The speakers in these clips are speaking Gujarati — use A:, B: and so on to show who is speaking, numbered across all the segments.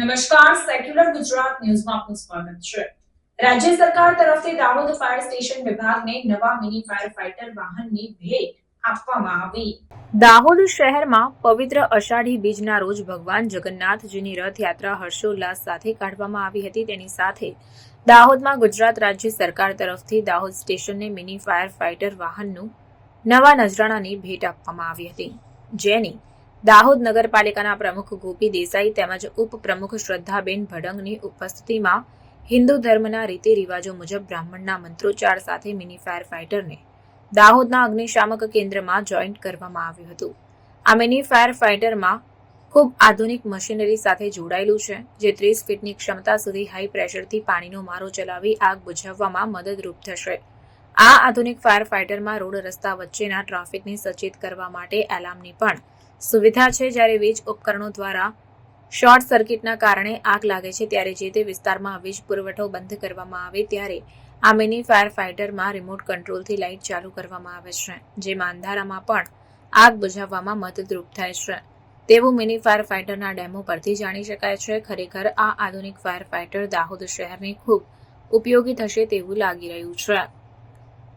A: નમસ્કાર સેક્યુલર ગુજરાત ન્યૂઝમાં આપનું સ્વાગત છે. રાજ્ય સરકાર તરફથી દાહોદ ફાયર સ્ટેશન વિભાગને નવા મિની ફાયર ફાઇટર વાહનની ભેટ દાહોદ શહેરમાં પવિત્ર અષાઢી બીજના રોજ ભગવાન જગન્નાથજીની રથયાત્રા હર્ષોલ્લાસ સાથે કાઢવામાં આવી હતી. તેની સાથે દાહોદમાં ગુજરાત રાજ્ય સરકાર તરફથી દાહોદ સ્ટેશનને મિની ફાયર ફાઇટર વાહનનું નવા નજરાણાની ભેટ આપવામાં આવી હતી. જેની દાહોદ નગરપાલિકાના પ્રમુખ ગોપી દેસાઈ તેમજ ઉપપ્રમુખ શ્રદ્ધાબેન ભડંગની ઉપસ્થિતિમાં હિન્દુ ધર્મના રીતિ રિવાજો મુજબ બ્રાહ્મણના મંત્રોચ્ચાર સાથે મિની ફાયર ફાઇટરને દાહોદના અગ્નિશામક કેન્દ્રમાં જોઈન્ટ કરવામાં આવ્યું હતું. આ મિની ફાયર ફાઇટરમાં ખૂબ આધુનિક મશીનરી સાથે જોડાયેલું છે, જે ત્રીસ ફીટની ક્ષમતા સુધી હાઈ પ્રેશરથી પાણીનો મારો ચલાવી આગ બુઝાવવામાં મદદરૂપ થશે. આ આધુનિક ફાયર ફાઇટરમાં રોડ રસ્તા વચ્ચેના ટ્રાફિકને સચેત કરવા માટે એલાર્મની પણ સુવિધા છે જ્યારે વીજ ઉપકરણો દ્વારા શોર્ટ સર્કિટના કારણે આગ લાગે છે ત્યારે જે તે વિસ્તારમાં વીજ પુરવઠો બંધ કરવામાં આવે ત્યારે આ મિની ફાયર ફાઇટરમાં રિમોટ કંટ્રોલથી લાઇટ ચાલુ કરવામાં આવે છે, જેમાં અંધારામાં પણ આગ બુઝાવવામાં મદદરૂપ થાય છે. તેવું મિની ફાયર ફાઇટરના ડેમો પરથી જાણી શકાય છે. ખરેખર આ આધુનિક ફાયર ફાઇટર દાહોદ શહેરને ખૂબ ઉપયોગી થશે તેવું લાગી રહ્યું છે.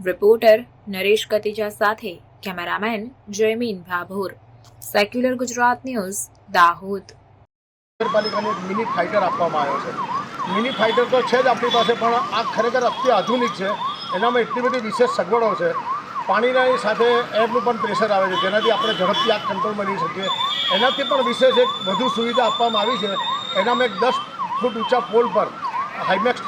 A: રિપોર્ટર નરેશ કતિજા સાથે cameraman Jaymin Bhabhor. Secular Gujarat news Dahod
B: નગરપાલિકાને એક મિની ફાઇટર આપવામાં આવ્યો છે. મિની ફાઇટર તો છે જ આપણી પાસે, પણ આ ખરેખર અત્યાધુનિક છે. એનામાં એટલી બધી વિશેષ સગવડો છે. પાણીના સાથે એરનું પણ પ્રેશર આવે છે. જેનાથી આપણે ઝડપથી આગ કંટ્રોલમાં લઈ શકીએ. એનાથી પણ વિશેષ એક વધુ સુવિધા આપવામાં આવી છે. એનામાં એક દસ ફૂટ ઊંચા પોલ પર હાઈમેક્સ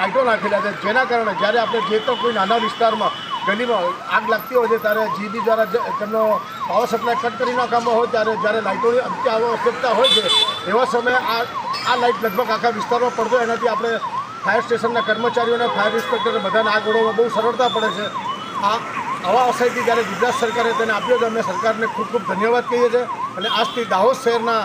B: લાઇટો નાખેલા છે. જેના કારણે જ્યારે આપણે જે તો કોઈ નાના વિસ્તારમાં ગલીમાં આગ લાગતી હોય છે ત્યારે જીબી દ્વારા તેમનો પાવર સપ્લાય કટ કરી નાખવામાં હોય ત્યારે જ્યારે લાઇટોની આવશ્યકતા હોય છે, એવા સમયે આ આ લાઇટ લગભગ આખા વિસ્તારમાં પડતો એનાથી આપણે ફાયર સ્ટેશનના કર્મચારીઓને ફાયર ઇન્સ્પેક્ટરને બધાને આગ ઓળવામાં બહુ સરળતા પડે છે. આ આવા અવસરથી જ્યારે ગુજરાત સરકારે તેને આપ્યો તો અમે સરકારને ખૂબ ખૂબ ધન્યવાદ કહીએ છીએ. અને આજથી દાહોદ શહેરના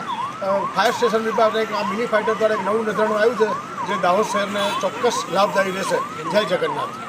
B: ફાયર સ્ટેશન વિભાગને એક આ મિની ફાઇટર દ્વારા એક નવું નજરાણું આવ્યું છે, જે દાહોદ શહેરને ચોક્કસ લાભદાયી રહેશે. જય જગન્નાથ.